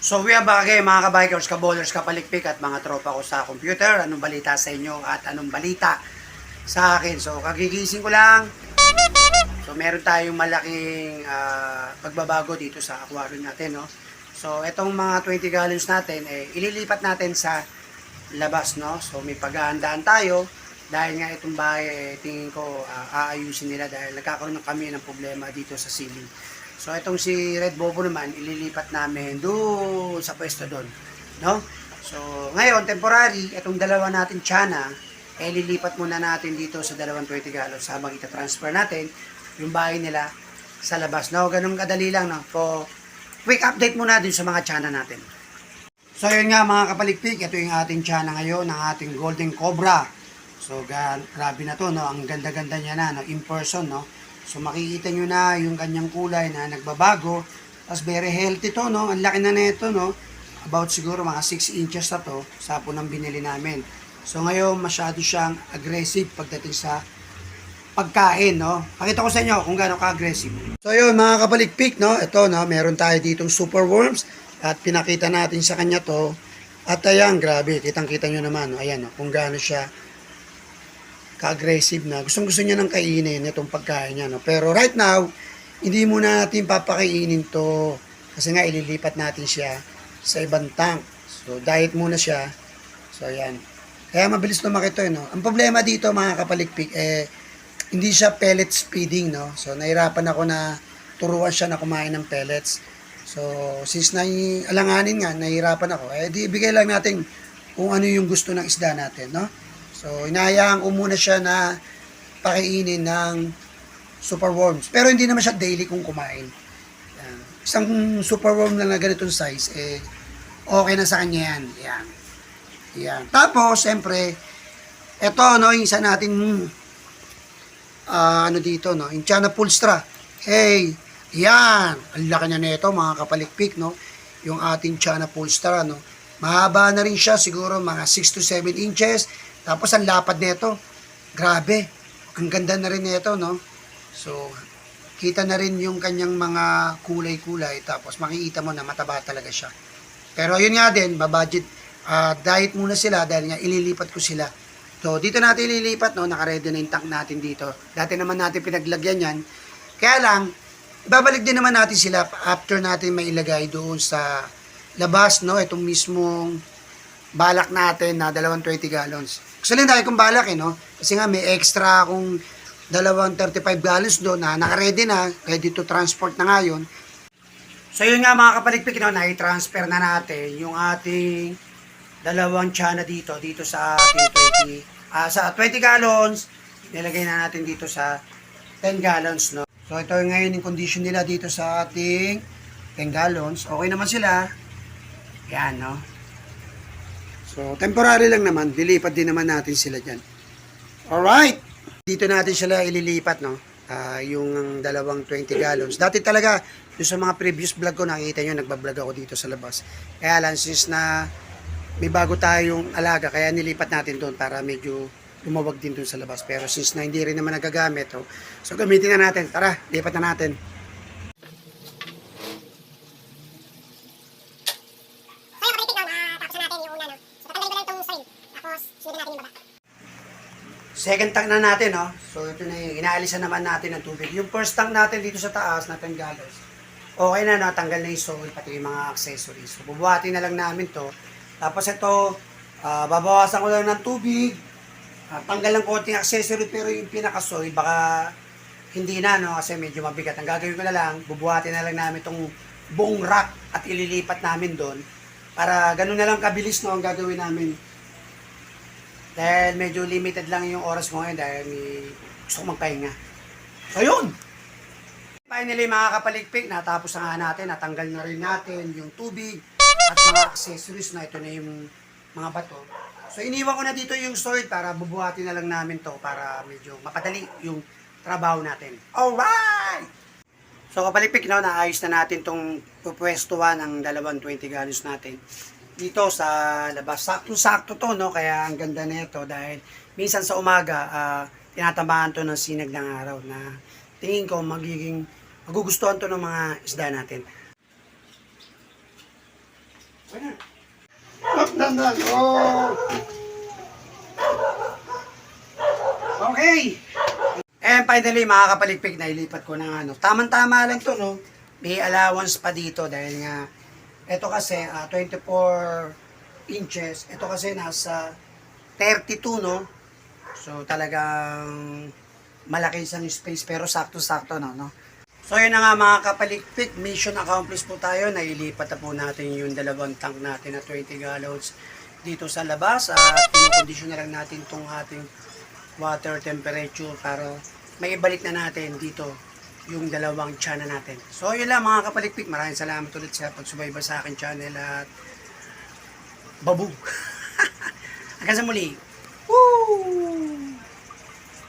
So we are back again mga kabikers, kabowlers, kapalikpik at mga tropa ko sa computer. Anong balita sa inyo at anong balita sa akin. So kagigising ko lang. So meron tayong malaking ah, pagbabago dito sa aquarium natin. No? So itong mga 20 gallons natin, eh, ililipat natin sa labas. No? So may paghahandaan tayo. Dahil nga itong bahay, eh, tingin ko ah, aayusin nila dahil nagkakaroon na kami ng problema dito sa ceiling. So itong si Red Bobo naman, ililipat namin doon sa pwesto doon. No? So ngayon, temporary, itong dalawa natin tsana, eh lilipat muna natin dito sa dalawang 20 gallons habang ita-transfer natin yung bahay nila sa labas. No, ganun kadali lang. No? So, quick update muna din sa mga tsana natin. So yun nga mga kapalikpik, ito yung ating tsana ngayon, ng ating Golden Cobra. So grabe na to, no? ang ganda-ganda niya na, no? in person. No? So makikita nyo na yung kanyang kulay na nagbabago. Tapos very healthy to, no? Ang laki na nito, no? About siguro mga 6 inches na to sa po ng binili namin. So ngayon masyado siyang aggressive pagdating sa pagkain, no? Pakita ko sa inyo kung gaano ka-aggressive. So yun, mga kapalikpik, no? Ito, no? Meron tayo ditong super worms at pinakita natin sa kanya to. At ayan, grabe, kitang-kita nyo naman, no? Ayan, no? Kung gaano siya ka-aggressive na. Gustong gusto niya ng kainin itong pagkain niya. No? Pero right now, hindi muna natin papakainin to kasi nga ililipat natin siya sa ibang tank. So, diet muna siya. So, ayan. Kaya mabilis lumaki to, eh, no? Ang problema dito, mga kapalikpik, eh, hindi siya pellets feeding, no? So, nahirapan ako na turuan siya na kumain ng pellets. So, since na alanganin nga, nahirapan ako, eh, di ibigay lang natin kung ano yung gusto ng isda natin, no? So, inahayaan ko muna siya na pakainin ng super worms. Pero hindi naman siya daily kung kumain. Yan. Isang super worm lang na ganitong size, eh, okay na sa kanya yan. Yan. Yan. Tapos, siyempre, ito, no, yung isa natin, ah, ano dito, no, yung Chana Pulstra. Hey, yan. Ang laki niya nito, mga kapalikpik, no, yung ating Chana Pulstra, no. Mahaba na rin siya, siguro mga 6 to 7 inches. Tapos, ang lapad nito, grabe. Ang ganda na rin nito, no. So, kita na rin yung kanyang mga kulay-kulay. Tapos, makikita mo na mataba talaga siya. Pero yun nga din, babudget, ah, diet muna sila dahil nga ililipat ko sila. So, dito natin ililipat, no, nakaredy na yung tank natin dito. Dati naman natin pinaglagyan yan. Kaya lang, babalik din naman natin sila after natin mailagay doon sa labas, no, itong mismong balak natin na dalawang 20 gallons. Actually, dahil kong balak, eh, no? Kasi nga, may extra akong dalawang 35 gallons doon na nakaredy na, ready to transport na ngayon. So yun nga mga kapaligpik, no, na-transfer na natin yung ating dalawang tsana dito, dito sa ating 20, ah, sa 20 gallons, nilagay na natin dito sa 10 gallons, no. So ito ngayon yung condition nila dito sa ating 10 gallons. Okay naman sila. Yan, no. So temporary lang naman, lilipat din naman natin sila dyan. Alright! Dito natin sila ililipat, no? Ah, yung dalawang 20 gallons. Dati talaga, yung sa mga previous vlog ko, nakikita nyo, nagbablog ako dito sa labas. Kaya lang, since na may bago tayong alaga, kaya nilipat natin doon para medyo lumawag din doon sa labas. Pero since na hindi rin naman nagagamit, oh, so gamitin na natin. Tara, lipat na natin. So yung kapalitik nun, ah, tapos na natin yung una, no? So tatanggalin ko lang itong string. Tapos, sunod natin yung baba. Second tank na natin, no? So, ito na yung inaalisan naman natin ng tubig. Yung first tank natin dito sa taas, na 10 gallons, okay na, natanggal na yung soil, pati yung mga accessories. So, bubuhatin na lang namin to. Tapos ito, ah, babawasan ko lang ng tubig, ah, tanggal ng konting accessory, pero yung pinaka-soil, baka hindi na, no? Kasi medyo mabigat. Ang gagawin ko na lang, bubuhatin na lang namin itong buong rack at ililipat namin doon. Para ganun na lang kabilis, no? Ang gagawin namin. Dahil medyo limited lang yung oras ko ngayon dahil may gusto ko magpahinga. So yun! Finally mga kapaligpik, natapos na nga natin, natanggal na rin natin yung tubig at mga accessories na ito na yung mga bato. So iniwan ko na dito yung storage para bubuhatin na lang namin to para medyo mapadali yung trabaho natin. Alright! So kapaligpik, no, naayos na natin tong pupwestuhan ng dalawang 20 gallons natin dito sa labas. Sakto-sakto to, no? Kaya ang ganda nito dahil minsan sa umaga, ah, tinatamaan to ng sinag ng araw na tingin ko magiging magugustuhan to ng mga isda natin. Up, dandan. Oh. Okay. And finally, mga kapalikpik, nailipat ko ng ano. Tamang-tama lang to, no? May allowance pa dito dahil nga, ito kasi, ah, 24 inches. Ito kasi nasa 32, no? So, talagang malaki isang space, pero sakto-sakto, no? no? So, yun na nga mga kapalikpik, mission accomplished po tayo. Nailipat na po natin yung dalawang tank natin na 20 gallons dito sa labas. At pinakondisyon na lang natin tong ating water temperature para may ibalik na natin dito yung dalawang channel natin. So, yun lang mga kapalikpik. Maraming salamat ulit sa pagsubaybay sa akin channel at babog. Hanggang sa muli. Woo!